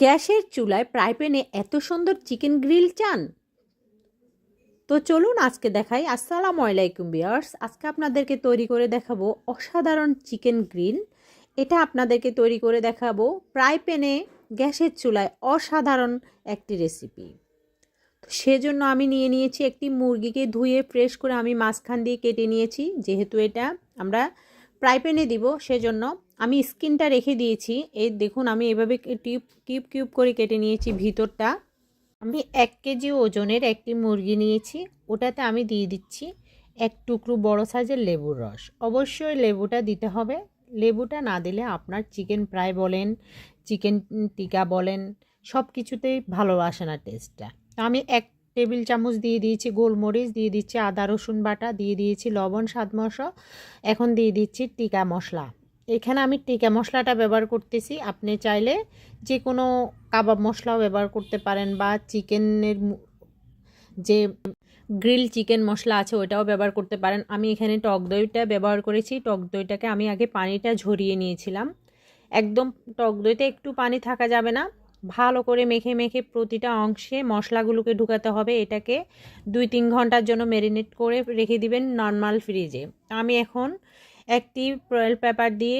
গ্যাসের চুলায় প্যানে এত সুন্দর চিকেন গ্রিল চান? তো চলুন আজকে দেখাই। আসসালামু আলাইকুম বিয়ার্স আজকে আপনাদেরকে তৈরি করে দেখাবো অসাধারণ চিকেন গ্রিল। এটা আপনাদেরকে তৈরি করে দেখাবো প্যানে গ্যাসের চুলায় অসাধারণ একটি রেসিপি। তো সেজন্য আমি নিয়ে নিয়েছি একটি মুরগিকে ধুয়ে ফ্রেশ করে আমি মাঝখান দিয়ে কেটে নিয়েছি। যেহেতু এটা আমরা প্যানে দিব, সেজন্য আমি স্কিনটা রেখে দিয়েছি। এই দেখুন, আমি এভাবে টিউব কিউব কিউব করে কেটে নিয়েছি ভিতরটা। আমি এক কেজি ওজনের একটি মুরগি নিয়েছি। ওটাতে আমি দিয়ে দিচ্ছি এক টুকরো বড় সাইজের লেবুর রস। অবশ্যই লেবুটা দিতে হবে। লেবুটা না দিলে আপনার চিকেন ফ্রাই বলেন, চিকেন টিকা বলেন সব কিছুতেই ভালো আসে না টেস্টটা। তো আমি এক টেবিল চামচ দিয়ে দিয়েছি গোলমরিচ, দিয়ে দিচ্ছি আদা, রসুন বাটা, দিয়ে দিয়েছি লবণ, স্বাদ মশলা, এখন দিয়ে দিচ্ছি টিকা মশলা। এখানে আমি টিকা মশলাটা ব্যবহার করতেছি। আপনি চাইলে যে কোনো কাবাব মশলাও ব্যবহার করতে পারেন বা চিকেনের যে গ্রিল চিকেন মশলা আছে ওটাও ব্যবহার করতে পারেন। আমি এখানে টক দইটা ব্যবহার করেছি। টক দইটাকে আমি আগে পানিটা ঝরিয়ে নিয়েছিলাম। একদম টক দইতে একটু পানি থাকা যাবে না। ভালো করে মেখে মেখে প্রতিটা অংশে মশলাগুলোকে ঢুকাতে হবে। এটাকে দুই তিন ঘণ্টার জন্য ম্যারিনেট করে রেখে দিবেন নর্মাল ফ্রিজে আমি এখন একটি ফয়েল পেপার দিয়ে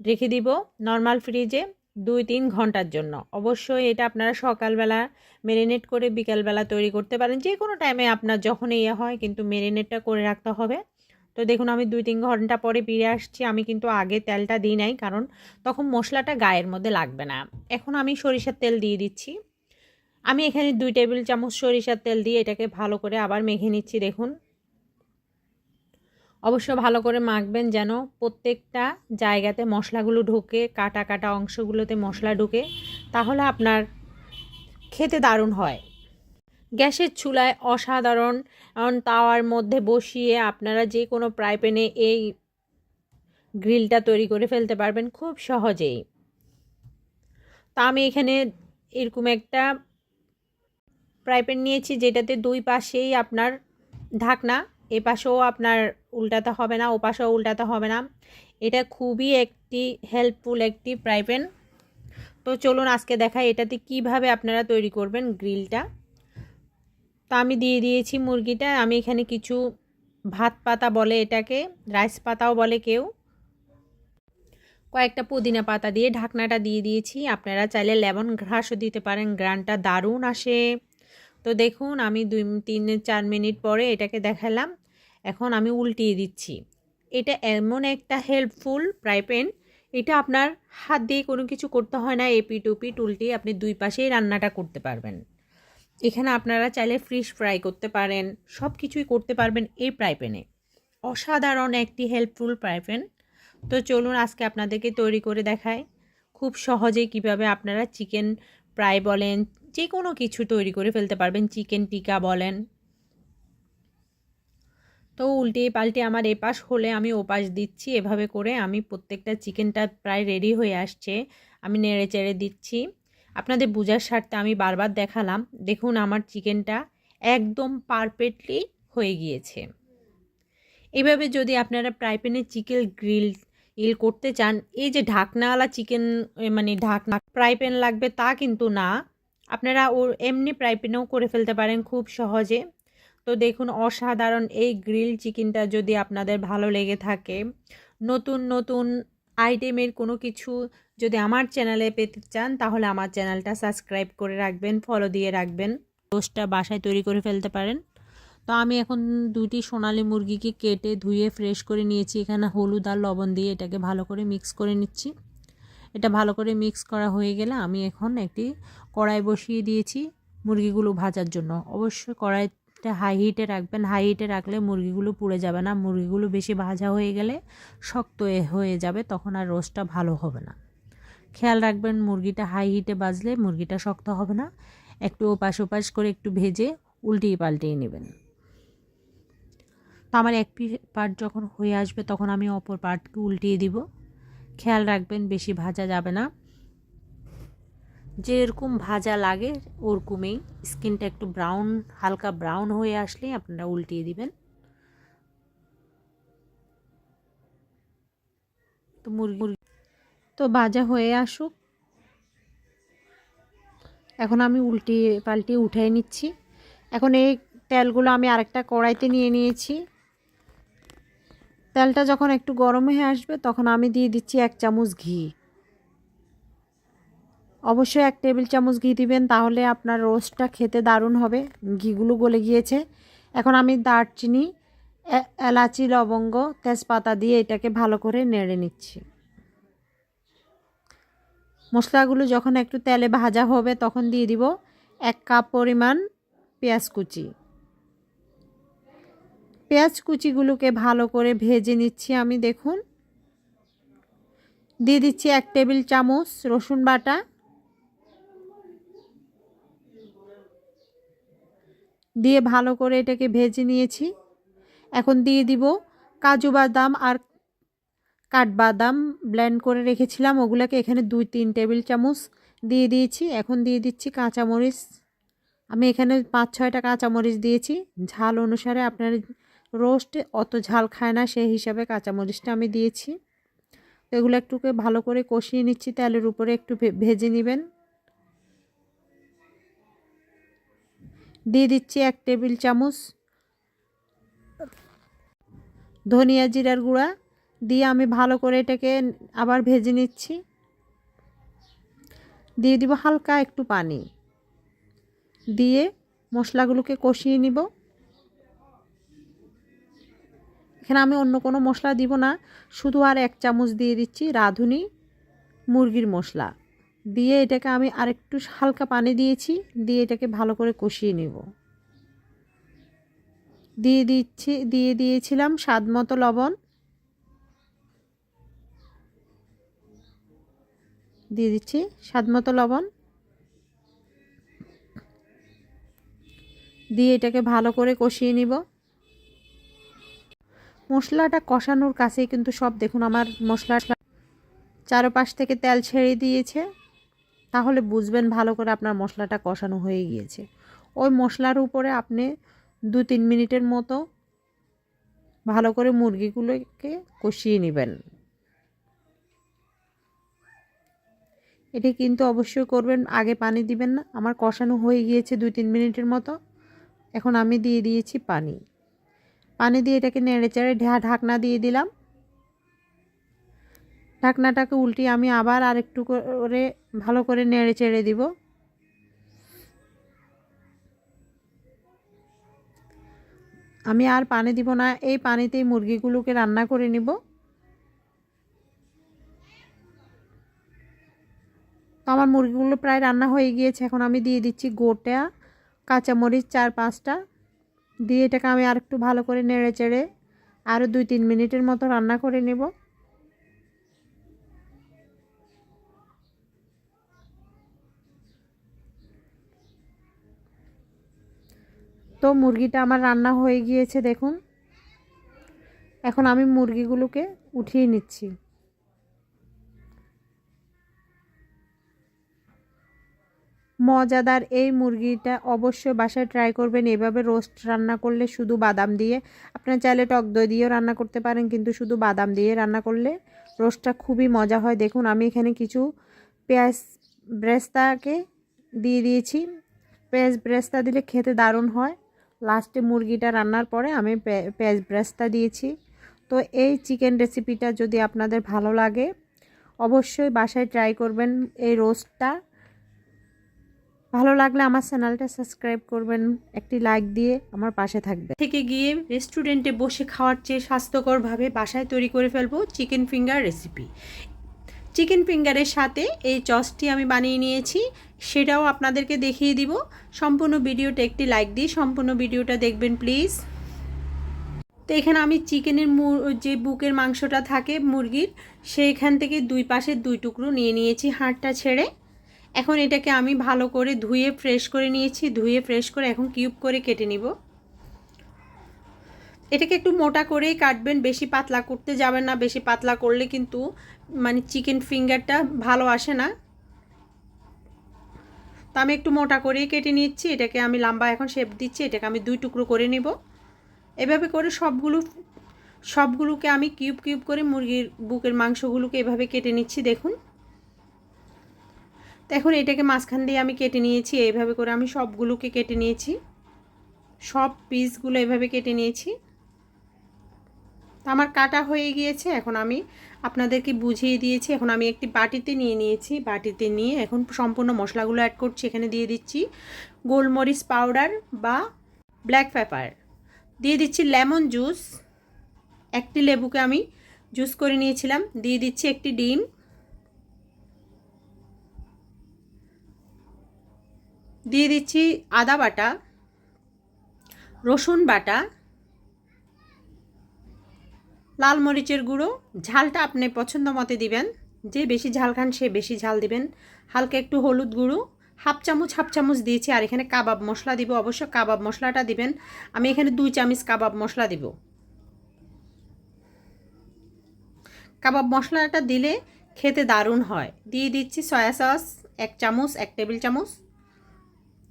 রেখে দিব নর্মাল ফ্রিজে দুই তিন ঘণ্টার জন্য। অবশ্যই এটা আপনারা সকালবেলা মেরিনেট করে বিকালবেলা তৈরি করতে পারেন। যে কোনো টাইমে আপনার যখন ইয়ে হয় কিন্তু মেরিনেটটা করে রাখতে হবে। তো দেখুন আমি দুই তিন ঘণ্টা পরে ফিরে আসছি। আমি কিন্তু আগে তেলটা দিই নাই কারণ তখন মশলাটা গায়ের মধ্যে লাগবে না। এখন আমি সরিষার তেল দিয়ে দিচ্ছি। আমি এখানে দুই টেবিল চামচ সরিষার তেল দিয়ে এটাকে ভালো করে আবার মেখে নিচ্ছি। দেখুন অবশ্য ভালো করে মাখবেন যেন প্রত্যেকটা জায়গাতে মশলাগুলো ঢুকে, কাটা কাটা অংশগুলোতে মশলা ঢুকে, তাহলে আপনার খেতে দারুণ হয়। গ্যাসের চুলায় অসাধারণ তাওয়ার মধ্যে বসিয়ে আপনারা যে কোনো ফ্রাই প্যানে এই গ্রিলটা তৈরি করে ফেলতে পারবেন খুব সহজেই। তা আমি এখানে এরকম একটা ফ্রাই প্যান নিয়েছি যেটাতে দুই পাশেই আপনার ঢাকনা, এ পাশেও আপনার উল্টাতে হবে না ও পাশেও উল্টাতে হবে না। এটা খুবই একটি হেল্পফুল একটি ফ্রাই প্যান তো চলুন আজকে দেখা এটাতে কীভাবে আপনারা তৈরি করবেন গ্রিলটা। তো আমি দিয়ে দিয়েছি মুরগিটা, আমি এখানে কিছু ভাত পাতা বলে এটাকে, রাইস পাতাও বলে কেউ। কয়েকটা পুদিনা পাতা দিয়ে ঢাকনাটা দিয়ে দিয়েছি। আপনারা চাইলে লেমন ঘাসও দিতে পারেন, গ্রানটা দারুণ আসে। তো দেখুন, আমি দুই, তিন, চার মিনিট পরে এটাকে দেখালাম। এখন আমি উল্টিয়ে দিচ্ছি। এটা এমন একটা হেল্পফুল ফ্রাই প্যান এটা আপনার হাত দিয়ে কোনো কিছু করতে হয় না এপি টুপি উল্টিয়ে আপনি দুই পাশেই রান্নাটা করতে পারবেন। এখানে আপনারা চাইলে ফিশ ফ্রাই করতে পারেন সব কিছুই করতে পারবেন এই ফ্রাই অসাধারণ একটি হেল্পফুল ফ্রাই তো চলুন আজকে আপনাদেরকে তৈরি করে দেখায় খুব সহজে কীভাবে আপনারা চিকেন ফ্রাই বলেন যে কোনো কিছু তৈরি করে ফেলতে পারবেন চিকেন টিকা বলেন। তো উল্টে পাল্টে আমার এপাশ হলে আমি ওপাশ দিচ্ছি, এভাবে করে আমি প্রত্যেকটা চিকেনটা প্রায় রেডি হয়ে আসছে, আমি নেড়ে চেড়ে দিচ্ছি। আপনাদের বোঝার স্বার্থে আমি বারবার দেখালাম, দেখুন আমার চিকেনটা একদম পারফেক্টলি হয়ে গিয়েছে। এভাবে যদি আপনারা ফ্রাই প্যানে চিকেন গ্রিল, ইল করতে চান, এই যে ঢাকনাওয়ালা চিকেন মানে ঢাকনা ফ্রাই প্যান লাগবে তা কিন্তু না, আপনারা ওর এমনি ফ্রাই প্যানেও করে ফেলতে পারেন খুব সহজে। তো দেখুন, অসাধারণ এই গ্রিল চিকেনটা যদি আপনাদের ভালো লেগে থাকে, নতুন নতুন আইটেমের কোনো কিছু যদি আমার চ্যানেলে পেতে চান, তাহলে আমার চ্যানেলটা সাবস্ক্রাইব করে রাখবেন ফলো দিয়ে রাখবেন রোস্টটা বাসায় তৈরি করে ফেলতে পারেন। তো আমি এখন দুটি সোনালি মুরগিকে কেটে ধুয়ে ফ্রেশ করে নিয়েছি। এখানে হলুদ আর লবণ দিয়ে এটাকে ভালো করে মিক্স করে নিচ্ছি। এটা ভালো করে মিক্স করা হয়ে গেলে আমি এখন একটি কড়াই বসিয়ে দিয়েছি মুরগিগুলো ভাজার জন্য। অবশ্যই কড়াইটা হাই হিটে রাখবেন। হাই হিটে রাখলে মুরগিগুলো পুড়ে যাবে না। মুরগিগুলো বেশি ভাজা হয়ে গেলে শক্ত হয়ে যাবে, তখন আর রোস্টটা ভালো হবে না। খেয়াল রাখবেন, মুরগিটা হাই হিটে বাজলে মুরগিটা শক্ত হবে না। একটু ওপাশ ওপাশ করে একটু ভেজে উল্টিয়ে পাল্টিয়ে নেবেন। তো আমার এক পার্ট যখন হয়ে আসবে, তখন আমি অপর পার্টকে উল্টিয়ে দিব। খেয়াল রাখবেন, বেশি ভাজা যাবে না। যেরকম ভাজা লাগে, ওরকমই। স্কিনটা একটু ব্রাউন, হালকা ব্রাউন হয়ে আসলেই আপনারা উল্টিয়ে দিবেন। তো মুরগি তো ভাজা হয়ে আসুক। এখন আমি উল্টি পাল্টি উঠিয়ে নিচ্ছি। এখন এই তেলগুলো আমি আরেকটা কড়াইতে নিয়ে নিয়েছি। তেলটা যখন একটু গরম হয়ে আসবে, তখন আমি দিয়ে দিচ্ছি এক চামচ ঘি। অবশ্যই এক টেবিল চামচ ঘি দিবেন, তাহলে আপনার রোস্টটা খেতে দারুণ হবে। ঘিগুলো গলে গিয়েছে। এখন আমি দারচিনি এলাচি, লবঙ্গ, তেজপাতা দিয়ে এটাকে ভালো করে নেড়ে নিচ্ছি। মশলাগুলো যখন একটু তেলে ভাজা হবে, তখন দিয়ে দিব এক কাপ পরিমাণ পেঁয়াজ কুচি। পেঁয়াজ কুচিগুলোকে ভালো করে ভেজে নিচ্ছি আমি, দেখুন। দিয়ে দিচ্ছি এক টেবিল চামচ রসুন বাটা। দিয়ে ভালো করে এটাকে ভেজে নিয়েছি। এখন দিয়ে দিব কাজু বাদাম আর কাঠবাদাম ব্লেন্ড করে রেখেছিলাম। ওগুলোকে এখানে দুই তিন টেবিল চামচ দিয়ে দিয়েছি। এখন দিয়ে দিচ্ছি কাঁচামরিচ। আমি এখানে পাঁচ ছয়টা কাঁচামরিচ দিয়েছি। ঝাল অনুসারে আপনার রোস্ট অত ঝাল খায় না, সেই হিসাবে কাঁচামরিচটা আমি দিয়েছি। এগুলো একটুকে ভালো করে কষিয়ে নিচ্ছি। তেলের উপরে একটু ভেজে নেবেন। দিয়ে দিচ্ছি এক টেবিল চামচ ধনিয়া জিরার গুঁড়া। দিয়ে আমি ভালো করে এটাকে আবার ভেজে নিচ্ছি। দিয়ে দিব হালকা একটু পানি। দিয়ে মশলাগুলোকে কষিয়ে নিব। এখানে আমি অন্য কোনো মশলা দিব না। শুধু আর এক চামচ দিয়ে দিচ্ছি রাঁধুনি মুরগির মশলা। দিয়ে এটাকে আমি আরেকটু হালকা পানি দিয়েছি, দিয়ে এটাকে ভালো করে কষিয়ে নেব। দিয়ে দিচ্ছি, দিয়ে দিয়েছিলাম স্বাদ মতো লবণ। দিয়ে দিচ্ছি স্বাদ মতো লবণ। দিয়ে এটাকে ভালো করে কষিয়ে নিব। মশলাটা কষানোর কাছেই কিন্তু সব, দেখুন আমার মশলা চারপাশ থেকে তেল ছেড়ে দিয়েছে। তাহলে বুঝবেন ভালো করে আপনার মশলাটা কষানো হয়ে গিয়েছে। ওই মশলার উপরে আপনি দু তিন মিনিটের মতো ভালো করে মুরগিগুলোকে কষিয়ে নেবেন। এটি কিন্তু অবশ্যই করবেন, আগে পানি দিবেন না। আমার কষানো হয়ে গিয়েছে দুই তিন মিনিটের মতো। এখন আমি দিয়ে দিয়েছি পানি। পানি দিয়ে এটাকে নেড়ে চেড়ে ঢাকনা দিয়ে দিলাম। ঢাকনাটাকে উল্টিয়ে আমি আবার আরেকটু করে ভালো করে নেড়ে চেড়ে দিব। আমি আর পানি দিব না, এই পানিতেই মুরগিগুলোকে রান্না করে নিব। তো আমার মুরগিগুলো প্রায় রান্না হয়ে গিয়েছে, এখন আমি দিয়ে দিচ্ছি গোটা, কাঁচামরিচ চার পাঁচটা। দিয়ে এটাকে আমি আর একটু ভালো করে নেড়ে চেড়ে আরও দুই তিন মিনিটের মতো রান্না করে নেব। তো মুরগিটা আমার রান্না হয়ে গিয়েছে, দেখুন। এখন আমি মুরগিগুলোকে উঠিয়ে নিচ্ছি। মজাদার এই মুরগিটা অবশ্যই বাসায় ট্রাই করবেন। এভাবে রোস্ট রান্না করলে শুধু বাদাম দিয়ে, আপনার চাইলে টক দই দিয়েও রান্না করতে পারেন, কিন্তু শুধু বাদাম দিয়ে রান্না করলে রোস্টটা খুবই মজা হয়। দেখুন, আমি এখানে কিছু পেঁয়াজ ব্রেস্তাকে দিয়ে দিয়েছি। পেঁয়াজ ব্রেস্তা দিলে খেতে দারুণ হয়। লাস্টে মুরগিটা রান্নার পরে আমি পেঁয়াজ ব্রেস্তা দিয়েছি। তো এই চিকেন রেসিপিটা যদি আপনাদের ভালো লাগে, অবশ্যই বাসায় ট্রাই করবেন এই রোস্টটা। ভালো লাগলে আমার চ্যানেলটা সাবস্ক্রাইব করবেন, একটি লাইক দিয়ে আমার পাশে থাকবে থেকে গিয়ে রেস্টুরেন্টে বসে খাওয়ার চেয়ে স্বাস্থ্যকরভাবে বাসায় তৈরি করে ফেলব চিকেন ফিঙ্গার রেসিপি। চিকেন ফিঙ্গারের সাথে এই চসটি আমি বানিয়ে নিয়েছি, সেটাও আপনাদেরকে দেখিয়ে দিব। সম্পূর্ণ ভিডিওটা একটি লাইক দিয়ে সম্পূর্ণ ভিডিওটা দেখবেন, প্লিজ। তো এখানে আমি চিকেনের যে বুকের মাংসটা থাকে মুরগির, সেইখান থেকে দুই পাশে দুই টুকরো নিয়ে নিয়েছি হাড়টা ছেড়ে। এখন এটাকে আমি ভালো করে ধুয়ে ফ্রেশ করে নিয়েছি, ধুয়ে ফ্রেশ করে এখন কিউব করে কেটে নিব। এটাকে একটু মোটা করেই কাটবেন, বেশি পাতলা করতে যাবেন না, বেশি পাতলা করলে কিন্তু মানে চিকেন ফিঙ্গারটা ভালো আসে না। তো আমি একটু মোটা করেই কেটে নিচ্ছি, এটাকে আমি লম্বা এখন শেপ দিচ্ছি, এটাকে আমি দুই টুকরো করে নেব। এভাবে করে সবগুলো, সবগুলোকে আমি কিউব কিউব করে মুরগির বুকের মাংসগুলোকে এভাবে কেটে নিচ্ছি, দেখুন। তো এখন এটাকে মাঝখান দিয়ে আমি কেটে নিয়েছি, এইভাবে করে আমি সবগুলোকে কেটে নিয়েছি। সব পিসগুলো এভাবে কেটে নিয়েছি। তো আমার কাটা হয়ে গিয়েছে, এখন আমি আপনাদেরকে বুঝিয়ে দিয়েছি। এখন আমি একটি বাটিতে নিয়ে নিয়েছি। বাটিতে নিয়ে এখন সম্পূর্ণ মশলাগুলো অ্যাড করছি, এখানে দিয়ে দিচ্ছি গোলমরিচ পাউডার বা ব্ল্যাক পেপার দিয়ে দিচ্ছি লেমন জুস একটি লেবুকে আমি জুস করে নিয়েছিলাম। দিয়ে দিচ্ছি একটি ডিম। দিয়ে দিচ্ছি আদা বাটা, রসুন বাটা। লাল মরিচের গুঁড়ো। ঝালটা আপনি পছন্দ মতে দিবেন। যে বেশি ঝাল খান, সে বেশি ঝাল দিবেন। হালকা একটু হলুদ গুঁড়ো। হাফ চামচ হাফ চামচ দিয়েছি আর এখানে কাবাব মশলা দিব। অবশ্য কাবাব মশলাটা দিবেন। আমি এখানে দুই চামচ কাবাব মশলা দিব। কাবাব মশলাটা দিলে খেতে দারুণ হয়। দিয়ে দিচ্ছি সয়া সস, এক চামচ, এক টেবিল চামচ।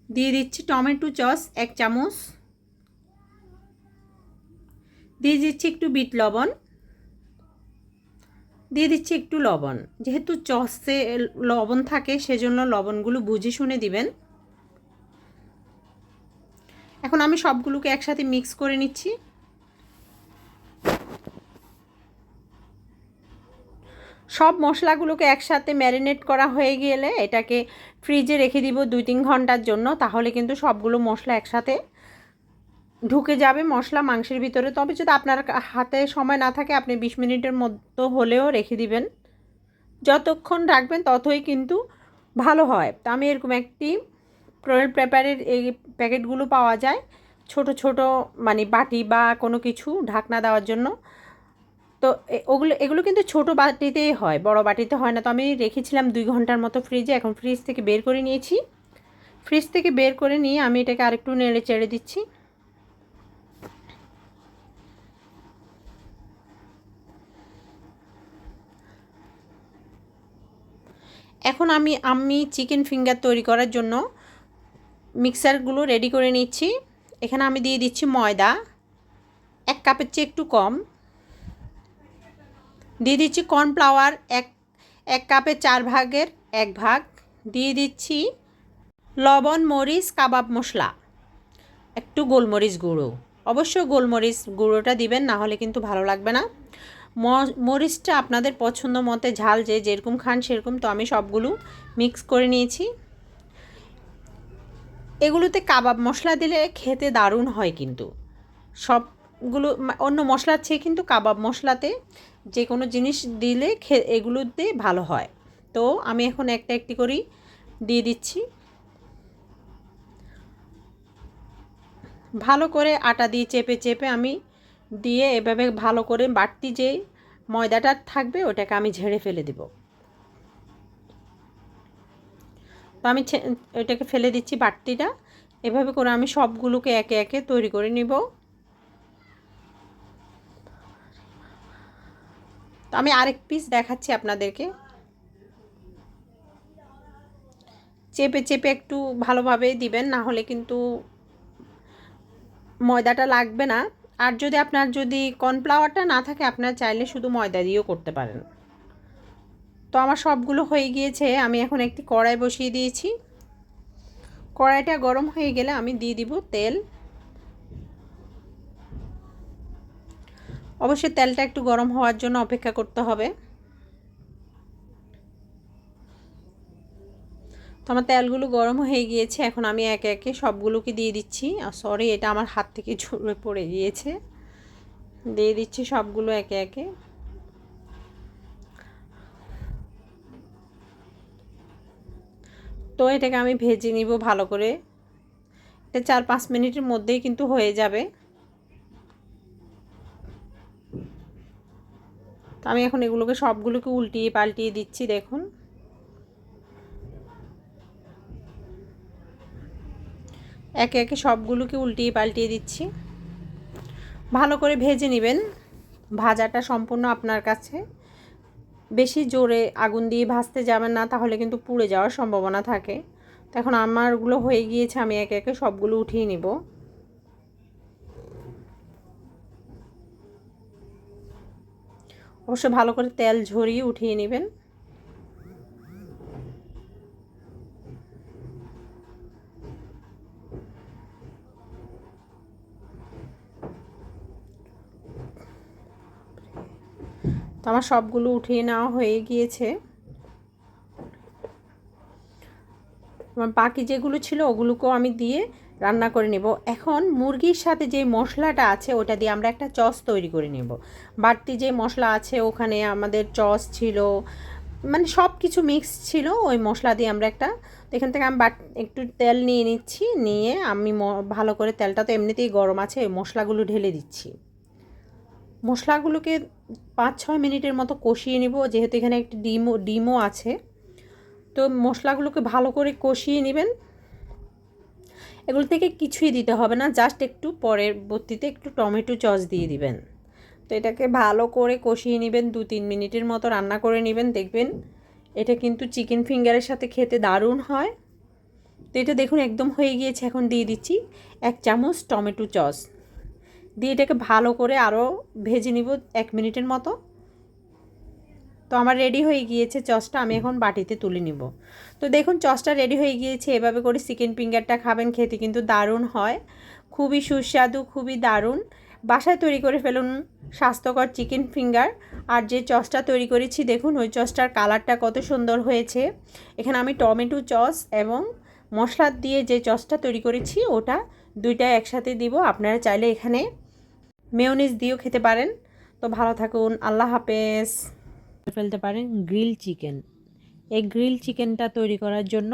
দিয়ে দিচ্ছি টমেটো চস এক চামচ। দিয়ে দিচ্ছি একটু বিট লবণ। দিয়ে দিচ্ছি একটু লবণ। যেহেতু চসে লবণ থাকে, সেজন্য লবণগুলো বুঝে শুনে দিবেন। এখন আমি সবগুলোকে একসাথে মিক্স করে নিচ্ছি। সব মশলাগুলোকে একসাথে ম্যারিনেট করা হয়ে গেলে এটাকে ফ্রিজে রেখে দিব দুই তিন ঘণ্টার জন্য, তাহলে কিন্তু সবগুলো মশলা একসাথে ঢুকে যাবে মশলা মাংসের ভিতরে। তবে যদি আপনার হাতে সময় না থাকে, আপনি বিশ মিনিটের মতো হলেও রেখে দিবেন। যতক্ষণ রাখবেন ততই কিন্তু ভালো হয়। তো আমি এরকম একটি প্রয়েল পেপারের এই প্যাকেটগুলো পাওয়া যায়। ছোট ছোট মানে বাটি বা কোনো কিছু ঢাকনা দেওয়ার জন্য। তো ওগুলো, এগুলো কিন্তু ছোট বাটিতেই হয়, বড় বাটিতে হয় না। তো আমি রেখেছিলাম দুই ঘণ্টার মতো ফ্রিজে এখন ফ্রিজ থেকে বের করে নিয়েছি। ফ্রিজ থেকে বের করে নিয়ে আমি এটাকে আরেকটু নেড়ে চেড়ে দিচ্ছি। এখন আমি আমি চিকেন ফিঙ্গার তৈরি করার জন্য মিক্সারগুলো রেডি করে নিচ্ছি। এখানে আমি দিয়ে দিচ্ছি ময়দা, এক কাপের চেয়ে একটু কম। দিয়ে দিচ্ছি কর্নফ্লাওয়ার এক এক কাপের চার ভাগের এক ভাগ। দিয়ে দিচ্ছি লবণ, মরিচ, কাবাব মশলা, একটু গোলমরিচ গুঁড়ো। অবশ্যই গোলমরিচ গুঁড়োটা দিবেন, না হলে কিন্তু ভালো লাগবে না। মরিচটা আপনাদের পছন্দ মতে ঝাল যে যেরকম খান সেরকম, তো আমি সবগুলো মিক্স করে নিয়েছি। এগুলোতে কাবাব মশলা দিলে খেতে দারুণ হয় কিন্তু। সবগুলো অন্য মশলার চেয়ে কিন্তু কাবাব মশলাতে যে কোনো জিনিস দিলে খে এগুলোতে ভালো হয়। তো আমি এখন একটা একটি করেই দিয়ে দিচ্ছি। ভালো করে আটা দিয়ে চেপে চেপে আমি দিয়ে এভাবে ভালো করে বাড়তি যে ময়দাটা থাকবে, ওটাকে আমি ঝেড়ে ফেলে দেব। তো আমি ওটাকে ফেলে দিচ্ছি বাড়তিটা। এভাবে করে আমি সবগুলোকে একে একে তৈরি করে নিব। তো আমি আরেক পিস দেখাচ্ছি আপনাদেরকে। চেপে চেপে একটু ভালোভাবে দিবেন, না হলে কিন্তু ময়দাটা লাগবে না। আর যদি আপনার যদি কর্নফ্লাওয়ারটা না থাকে, আপনার চাইলে শুধু ময়দা দিয়েও করতে পারেন। তো আমার সবগুলো হয়ে গিয়েছে। আমি এখন একটি কড়াই বসিয়ে দিয়েছি। কড়াইটা গরম হয়ে গেলে আমি দিয়ে দিব তেল। অবশ্যই তেলটা একটু গরম হওয়ার জন্য অপেক্ষা করতে হবে। তো আমার তেলগুলো গরম হয়ে গিয়েছে, এখন আমি একে একে সবগুলোকে দিয়ে দিচ্ছি। আর সরি এটা আমার হাত থেকে ঝরে পড়ে গিয়েছে। দিয়ে দিচ্ছি সবগুলো একে একে। তো এটাকে আমি ভেজে নিব ভালো করে। এটা চার পাঁচ মিনিটের মধ্যেই কিন্তু হয়ে যাবে। তো আমি এখন এগুলোকে সবগুলোকে উল্টিয়ে পাল্টিয়ে দিচ্ছি, দেখুন। একে একে সবগুলোকে উল্টিয়ে পাল্টিয়ে দিচ্ছি। ভালো করে ভেজে নেবেন। ভাজাটা সম্পূর্ণ আপনার কাছে। বেশি জোরে আগুন দিয়ে ভাজতে যাবেন না, তাহলে কিন্তু পুড়ে যাওয়ার সম্ভাবনা থাকে। এখন আমারগুলো হয়ে গিয়েছে, আমি একে একে সবগুলো উঠিয়ে নিব। অবশ্য ভালো করে তেল ঝরিয়ে উঠিয়ে নেবেন। আমার সবগুলো উঠিয়ে নেওয়া হয়ে গিয়েছে। আমার বাকি যেগুলো ছিল ওগুলোকেও আমি দিয়ে রান্না করে নেব। এখন মুরগির সাথে যে মশলাটা আছে ওটা দিয়ে আমরা একটা চস তৈরি করে নেব। বাড়তি যে মশলা আছে ওখানে আমাদের চস ছিল মানে সব কিছু মিক্স ছিল, ওই মশলা দিয়ে আমরা একটা, এখান থেকে আমি বাট, একটু তেল নিয়ে নিচ্ছি, নিয়ে আমি ভালো করে তেলটা তো এমনিতেই গরম আছে, ওই মশলাগুলো ঢেলে দিচ্ছি। মশলাগুলোকে পাঁচ ছয় মিনিটের মতো কষিয়ে নিব, যেহেতু এখানে একটি ডিমও ডিমও আছে। তো মশলাগুলোকে ভালো করে কষিয়ে নেবেন। এগুলো থেকে কিছুই দিতে হবে না, জাস্ট একটু পরের বর্তিতে একটু টমেটো চস দিয়ে দিবেন। তো এটাকে ভালো করে কষিয়ে নেবেন দু তিন মিনিটের মতো রান্না করে নেবেন। দেখবেন এটা কিন্তু চিকেন ফিঙ্গারের সাথে খেতে দারুণ হয়। তো এটা দেখুন, একদম হয়ে গিয়েছে। এখন দিয়ে দিচ্ছি এক চামচ টমেটো চস দিয়ে এটাকে ভালো করে আরও ভেজে নিব এক মিনিটের মতো। তো আমার রেডি হয়ে গিয়েছে চসটা আমি এখন বাটিতে তুলে নিব। তো দেখুন চসটা রেডি হয়ে গিয়েছে, এভাবে করে চিকেন ফিঙ্গারটা খাবেন, খেতে কিন্তু দারুণ হয়। খুবই সুস্বাদু, খুবই দারুণ। বাসায় তৈরি করে ফেলুন, স্বাস্থ্যকর চিকেন ফিঙ্গার আর যে চসটা তৈরি করেছি, দেখুন, ওই চসটার কালারটা কত সুন্দর হয়েছে। এখানে আমি টমেটো চস এবং মশলা দিয়ে যে চসটা তৈরি করেছি, ওটা দুইটা একসাথে দিব। আপনারা চাইলে এখানে মেয়নিজ দিয়েও খেতে পারেন। তো ভালো থাকুন, আল্লাহ হাফেজ। ফেলতে পারেন গ্রিল চিকেন। এই গ্রিল চিকেনটা তৈরি করার জন্য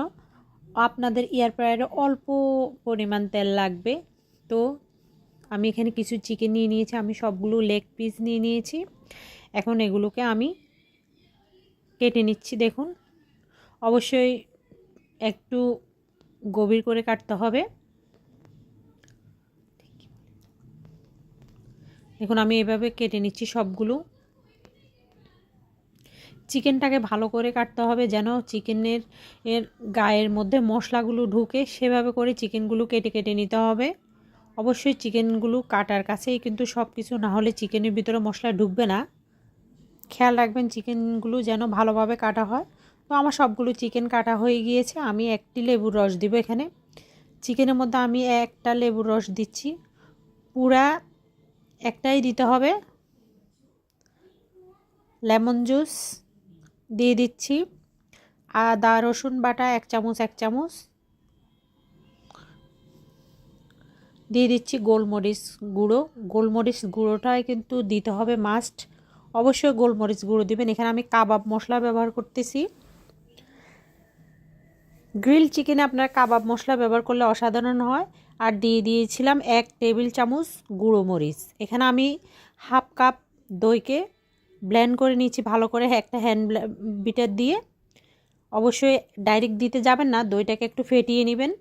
আপনাদের এয়ার ফ্রায়ারে অল্প পরিমাণ তেল লাগবে। তো আমি এখানে কিছু চিকেন নিয়ে নিয়েছি, আমি সবগুলো লেগ পিস নিয়ে নিয়েছি। এখন এগুলোকে আমি কেটে নিচ্ছি, দেখুন। অবশ্যই একটু গভীর করে কাটতে হবে। দেখুন, আমি এভাবে কেটে নিচ্ছি সবগুলো। চিকেনটাকে ভালো করে কাটতে হবে যেন চিকেনের এর গায়ের মধ্যে মশলাগুলো ঢুকে সেভাবে করে চিকেনগুলো কেটে কেটে নিতে হবে। অবশ্যই চিকেনগুলো কাটার কাছেই কিন্তু সব কিছু না হলে চিকেনের ভিতরে মশলা ঢুকবে না। খেয়াল রাখবেন, চিকেনগুলো যেন ভালোভাবে কাটা হয়। তো আমার সবগুলো চিকেন কাটা হয়ে গিয়েছে, আমি একটি লেবুর রস দিব এখানে। চিকেনের মধ্যে আমি একটা লেবুর রস দিচ্ছি। পুরা একটাই দিতে হবে। লেমন জুস দিয়ে দিচ্ছি। আদা, রসুন বাটা এক চামচ এক চামচ। দিয়ে দিচ্ছি গোলমরিচ গুঁড়ো। গোলমরিচ গুঁড়োটাই কিন্তু দিতে হবে মাস্ট। অবশ্যই গোলমরিচ গুঁড়ো দিবেন। এখানে আমি কাবাব মশলা ব্যবহার করতেছি। গ্রিল চিকেনে আপনার কাবাব মশলা ব্যবহার করলে অসাধারণ হয়। আর দিয়ে দিয়েছিলাম এক টেবিল চামচ গুঁড়ো মরিচ। এখানে আমি হাফ কাপ দইকে ব্লেন্ড করে নিয়েছি ভালো করে একটা হ্যান্ড বিটার দিয়ে। অবশ্যই ডাইরেক্ট দিতে যাবেন না, দইটাকে একটু ফেটিয়ে নেবেন।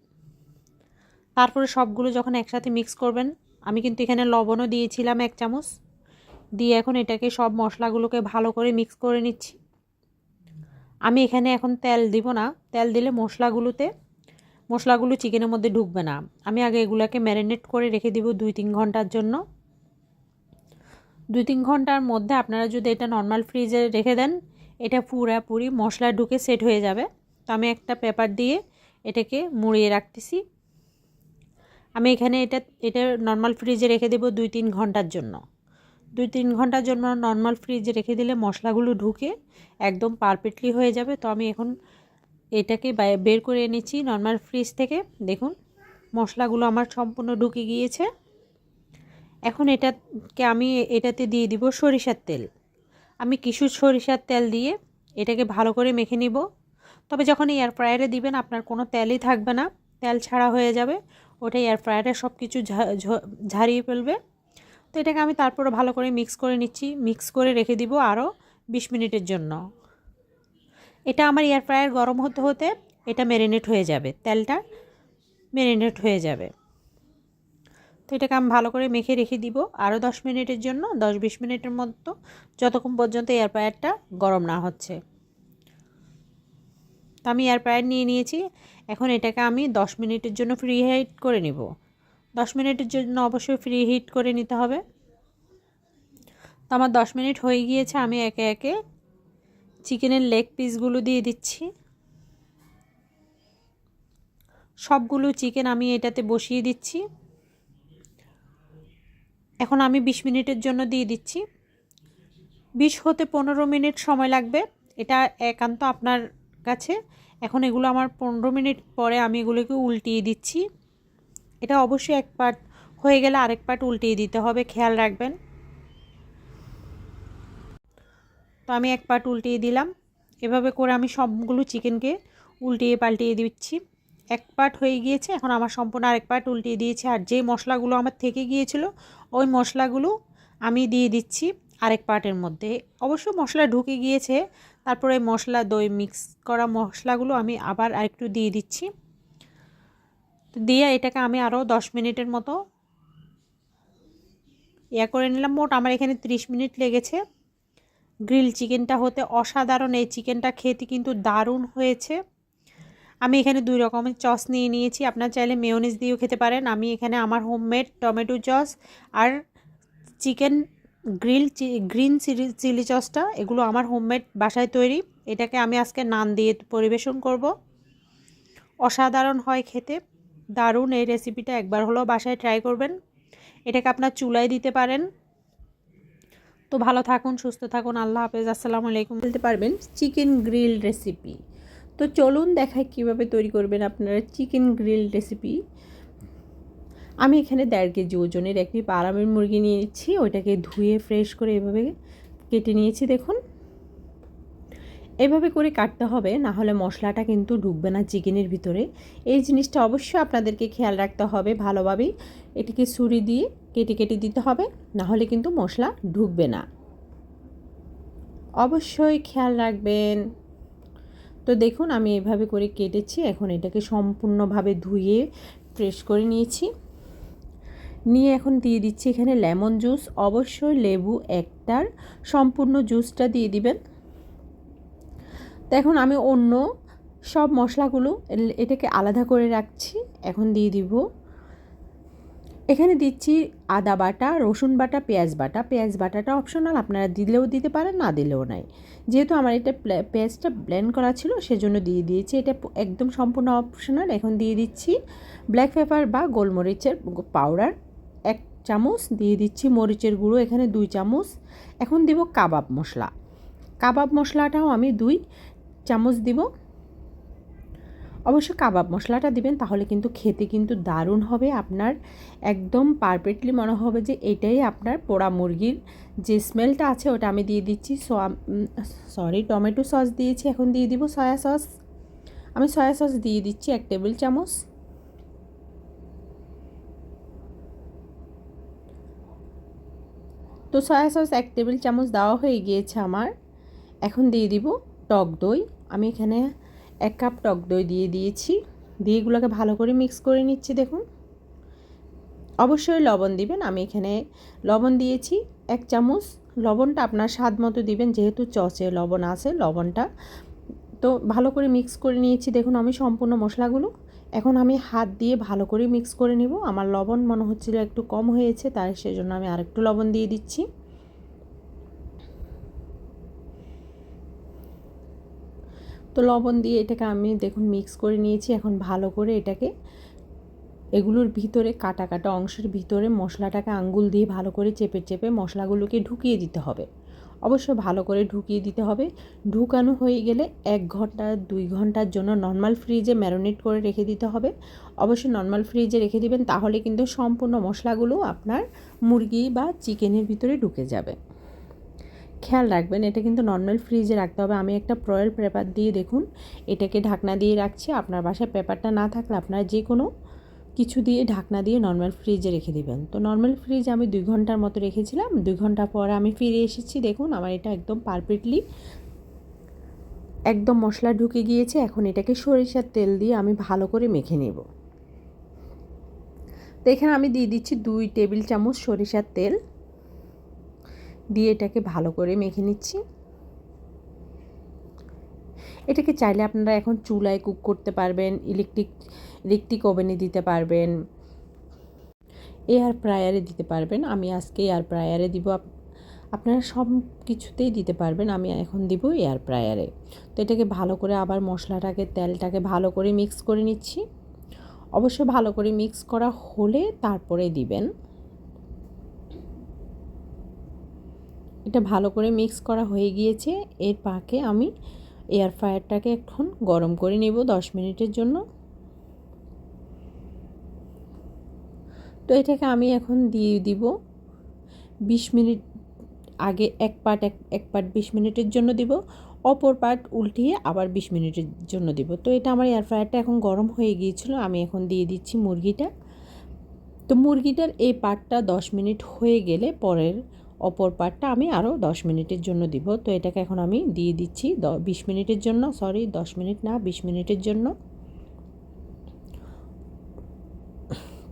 তারপরে সবগুলো যখন একসাথে মিক্স করবেন, আমি কিন্তু এখানে লবণও দিয়েছিলাম এক চামচ। দিয়ে এখন এটাকে সব মশলাগুলোকে ভালো করে মিক্স করে নিচ্ছি। আমি এখানে এখন তেল দিব না। তেল দিলে মশলাগুলোতে, মশলাগুলো চিকেনের মধ্যে ঢুকবে না। আমি আগে এগুলোকে ম্যারিনেট করে রেখে দিব দুই তিন ঘণ্টার জন্য। দুই তিন ঘণ্টার মধ্যে আপনারা যদি এটা নর্মাল ফ্রিজে রেখে দেন, এটা পুরাপুরি মশলা ঢুকে সেট হয়ে যাবে। তো আমি একটা পেপার দিয়ে এটাকে মুড়িয়ে রাখতেছি। আমি এখানে এটা এটা নর্মাল ফ্রিজে রেখে দেবো দুই তিন ঘণ্টার জন্য। দুই তিন ঘণ্টার জন্য নর্মাল ফ্রিজে রেখে দিলে মশলাগুলো ঢুকে একদম পারফেক্টলি হয়ে যাবে। তো আমি এখন এটাকে বের করে এনেছি নর্মাল ফ্রিজ থেকে। দেখুন, মশলাগুলো আমার সম্পূর্ণ ঢুকে গিয়েছে। এখন এটাকে আমি এটাতে দিয়ে দিব সরিষার তেল। আমি কিছু সরিষার তেল দিয়ে এটাকে ভালো করে মেখে নিব। তবে যখন এয়ার ফ্রায়ারে দিবেন, আপনার কোনো তেলই থাকবে না। তেল ছাড়া হয়ে যাবে। ওটা এয়ার ফ্রায়ারে সব কিছু ঝারিয়ে ফেলবে। তো এটাকে আমি তারপরে ভালো করে মিক্স করে নিচ্ছি। মিক্স করে রেখে দিব আরও বিশ মিনিটের জন্য। এটা আমার এয়ার ফ্রায়ার গরম হতে হতে এটা ম্যারিনেট হয়ে যাবে। তেলটা ম্যারিনেট হয়ে যাবে। তো এটাকে আমি ভালো করে মেখে রেখে দিব আরও দশ মিনিটের জন্য, দশ বিশ মিনিটের মতো, যতক্ষণ পর্যন্ত এয়ার ফ্রায়ারটা গরম না হচ্ছে। তো আমি এয়ার ফ্রায়ার নিয়ে নিয়েছি। এখন এটাকে আমি দশ মিনিটের জন্য ফ্রি হিট করে নিব। দশ মিনিটের জন্য অবশ্যই ফ্রি হিট করে নিতে হবে। তো আমার দশ মিনিট হয়ে গিয়েছে, আমি একে একে চিকেনের লেগ পিসগুলো দিয়ে দিচ্ছি। সবগুলো চিকেন আমি এটাতে বসিয়ে দিচ্ছি। এখন আমি বিশ মিনিটের জন্য দিয়ে দিচ্ছি। বিশ হতে পনেরো মিনিট সময় লাগবে, এটা একান্ত আপনার কাছে। এখন এগুলো আমার পনেরো মিনিট পরে আমি এগুলোকে উল্টিয়ে দিচ্ছি। এটা অবশ্যই এক পার্ট হয়ে গেলে আরেক পার্ট উল্টিয়ে দিতে হবে, খেয়াল রাখবেন। তো আমি এক পার্ট উল্টিয়ে দিলাম। এভাবে করে আমি সবগুলো চিকেনকে উল্টিয়ে পাল্টিয়ে দিচ্ছি। এক পার্ট হয়ে গিয়েছে, এখন আমার সম্পূর্ণ আরেক পার্ট উল্টিয়ে দিয়েছি। আর যে মশলাগুলো আমার থেকে গিয়েছিল, ওই মশলাগুলো আমি দিয়ে দিচ্ছি আরেক পার্টের মধ্যে। অবশ্য মশলা ঢুকে গিয়েছে, তারপরে মশলা দই মিক্স করা মশলাগুলো আমি আবার আরেকটু দিয়ে দিচ্ছি। দিয়ে এটাকে আমি আরও দশ মিনিটের মতো ইয়া করে নিলাম। মোট আমার এখানে 30 মিনিট লেগেছে। গ্রিল চিকেনটা হতে অসাধারণ। এই চিকেনটা খেতে কিন্তু দারুণ হয়েছে। আমি এখানে দুই রকমের চস নিয়ে নিয়েছি। আপনার চাইলে মেয়নিজ দিয়েও খেতে পারেন। আমি এখানে আমার হোমমেড টমেটো চস আর chicken grill green chilli chilli চসটা, এগুলো আমার হোমমেড বাসায় তৈরি। এটাকে আমি আজকে নান দিয়ে পরিবেশন করব। অসাধারণ হয় খেতে। দারুণ এই রেসিপিটা একবার হলেও বাসায় ট্রাই করবেন। এটাকে আপনার চুলায় দিতে পারেন। তো ভালো থাকুন, সুস্থ থাকুন, আল্লাহ হাফেজ, আসসালামু আলাইকুম। বলতে পারবেন চিকেন গ্রিল রেসিপি তো চলুন দেখাই কীভাবে তৈরি করবেন আপনারা চিকেন গ্রিল রেসিপি আমি এখানে দেড় কেজি ওজনের একটি পারামের মুরগি নিয়েছি ওইটাকে ধুয়ে ফ্রেশ করে এভাবে কেটে নিয়েছি, দেখুন। এভাবে করে কাটতে হবে, না হলে মশলাটা কিন্তু ঢুকবে না চিকেনের ভিতরে। এই জিনিসটা অবশ্যই আপনাদেরকে খেয়াল রাখতে হবে ভালোভাবেই। এটিকে ছুরি দিয়ে কেটে কেটে দিতে হবে, না হলে কিন্তু মশলা ঢুকবে না। অবশ্যই খেয়াল রাখবেন। তো দেখুন, আমি এভাবে করে কেটেছি, এখন এটাকে সম্পূর্ণভাবে ধুয়ে ফ্রেশ করে নিয়েছি। নিয়ে এখন দিয়ে দিচ্ছি এখানে লেমন জুস। অবশ্যই লেবু একটার সম্পূর্ণ জুসটা দিয়ে দিবেন। তো এখন আমি অন্য সব মশলাগুলো এটাকে আলাদা করে রাখছি। এখন দিয়ে দিব। এখানে দিচ্ছি আদা বাটা, রসুন বাটা, পেঁয়াজ বাটা। পেঁয়াজ বাটাটা অপশনাল আপনারা দিলেও দিতে পারেন, না দিলেও নাই। যেহেতু আমার এটা পেঁয়াজটা ব্লেন্ড করা ছিল, সেজন্য দিয়ে দিয়েছি। এটা একদম সম্পূর্ণ অপশনাল এখন দিয়ে দিচ্ছি ব্ল্যাক পেপার বা গোলমরিচের পাউডার এক চামচ, দিয়ে দিচ্ছি মরিচের গুঁড়ো, এখানে দুই চামচ। এখন দিব কাবাব মশলা। কাবাব মশলাটাও আমি দুই চামচ দিব। অবশ্য কাবাব মশলাটা দিবেন, তাহলে কিন্তু খেতে কিন্তু দারুণ হবে। আপনার একদম পারফেক্টলি মনে হবে যে এটাই আপনার পোড়া মুরগির যে স্মেলটা আছে, ওটা আমি দিয়ে দিচ্ছি। সরি টমেটো সস দিয়েছি, এখন দিয়ে দিব সয়া সস আমি সয়া সস দিয়ে দিচ্ছি এক টেবিল চামচ। তো সয়া সস এক টেবিল চামচ দেওয়া হয়ে গিয়েছে আমার। এখন দিয়ে দিব টক দই। আমি এখানে এক কাপ টক দই দিয়ে দিয়েছি। দিয়ে এগুলোকে ভালো করে মিক্স করে নিচ্ছি, দেখুন। অবশ্যই লবণ দিবেন। আমি এখানে লবণ দিয়েছি এক চামচ। লবণটা আপনার স্বাদ মতো দিবেন, যেহেতু চচে লবণ আছে লবণটা। তো ভালো করে মিক্স করে নিয়েছি। দেখুন, আমি সম্পূর্ণ মশলাগুলো। এখন আমি হাত দিয়ে ভালো করে মিক্স করে নিব। আমার লবণ মনে হচ্ছিল একটু কম হয়েছে, তাই সেজন্য আমি আরেকটু লবণ দিয়ে দিচ্ছি। তো লবণ দিয়ে এটাকে আমি দেখুন মিক্স করে নিয়েছি। এখন ভালো করে এটাকে এগুলোর ভিতরে কাটা কাটা অংশের ভিতরে মশলাটাকে আঙ্গুল দিয়ে ভালো করে চেপে চেপে মশলাগুলোকে ঢুকিয়ে দিতে হবে। অবশ্য ভালো করে ঢুকিয়ে দিতে হবে। ঢুকানো হয়ে গেলে এক ঘণ্টা, দুই ঘণ্টার জন্য নর্মাল ফ্রিজে ম্যারিনেট করে রেখে দিতে হবে। অবশ্যই নর্মাল ফ্রিজে রেখে দিবেন, তাহলে কিন্তু সম্পূর্ণ মশলাগুলো আপনার মুরগি বা চিকেনের ভিতরে ঢুকে যাবে। খেয়াল রাখবেন, এটা কিন্তু নর্মাল ফ্রিজে রাখতে হবে। আমি একটা প্রয়েল পেপার দিয়ে দেখুন, এটাকে ঢাকনা দিয়ে রাখছি। আপনার বাসায় পেপারটা না থাকলে আপনার যে কোনো কিছু দিয়ে ঢাকনা দিয়ে নর্মাল ফ্রিজে রেখে দেবেন। তো নর্মাল ফ্রিজ আমি দুই ঘণ্টার মতো রেখেছিলাম। দুই ঘণ্টা পরে আমি ফিরে এসেছি। দেখুন, আমার এটা একদম পারফেক্টলি একদম মশলা ঢুকে গিয়েছে। এখন এটাকে সরিষার তেল দিয়ে আমি ভালো করে মেখে নেব। তো এখানে আমি দিয়ে দিচ্ছি দুই টেবিল চামচ সরিষার তেল। দিয়ে এটাকে ভালো করে মেখে নিচ্ছি। এটাকে চাইলে আপনারা এখন চুলায় কুক করতে পারবেন ইলেকট্রিক ইলেকট্রিক ওভেনে দিতে পারবেন এয়ার ফ্রায়ারে দিতে পারবেন। আমি আজকে এয়ার ফ্রায়ারে দিব আপনারা সব কিছুতেই দিতে পারবেন, আমি এখন দিব এয়ার ফ্রায়ারে তো এটাকে ভালো করে আবার মশলাটাকে, তেলটাকে ভালো করে মিক্স করে নিচ্ছি। অবশ্য ভালো করে মিক্স করা হলে তারপরে দিবেন। এটা ভালো করে মিক্স করা হয়ে গিয়েছে। এর পাকে আমি এয়ার ফ্রায়ারটাকে এখন গরম করে নেব দশ মিনিটের জন্য। তো এটাকে আমি এখন দিয়ে দিব। বিশ মিনিট আগে এক পার্ট এক এক পার্ট বিশ মিনিটের জন্য দিব। অপর পার্ট উল্টিয়ে আবার বিশ মিনিটের জন্য দিব। তো এটা আমার এয়ার ফ্রায়ারটা এখন গরম হয়ে গিয়েছিল। আমি এখন দিয়ে দিচ্ছি মুরগিটা। তো মুরগিটার এই পার্টটা দশ মিনিট হয়ে গেলে পরের অপর পার্টটা আমি আরও দশ মিনিটের জন্য দিব। তো এটাকে এখন আমি দিয়ে দিচ্ছি বিশ মিনিটের জন্য সরি দশ মিনিট না, বিশ মিনিটের জন্য।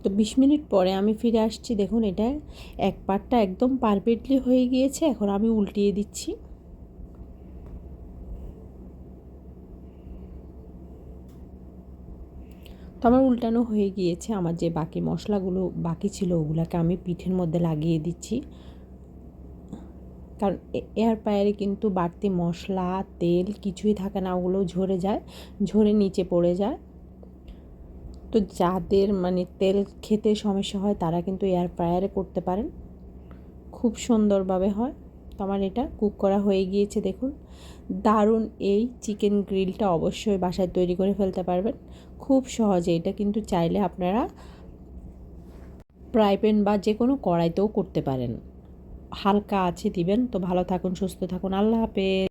তো বিশ মিনিট পরে আমি ফিরে আসছি, দেখুন এটা এক পার্টটা একদম পারফেক্টলি হয়ে গিয়েছে, এখন আমি উল্টিয়ে দিচ্ছি। তো আমার উল্টানো হয়ে গিয়েছে, আমার যে বাকি মশলাগুলো বাকি ছিল ওগুলোকে আমি পিঠের মধ্যে লাগিয়ে দিচ্ছি। কারণ এয়ার ফ্রায়ারে কিন্তু বাড়তি মশলা, তেল কিছুই থাকে না, ওগুলো ঝরে যায়, ঝরে নিচে পড়ে যায়। তো যাদের মানে তেল খেতে সমস্যা হয়, তারা কিন্তু এয়ার ফ্রায়ারে করতে পারেন। খুব সুন্দরভাবে হয়। তো আমার এটা কুক করা হয়ে গিয়েছে, দেখুন। দারুণ এই চিকেন গ্রিলটা অবশ্যই বাসায় তৈরি করে ফেলতে পারবেন। খুব সহজে, এটা কিন্তু চাইলে আপনারা ফ্রাই প্যান বা যে কোনো কড়াইতেও করতে পারেন। হালকা আছে দিবেন। তো ভালো থাকুন সুস্থ থাকুন। আল্লাহ হাফেজ।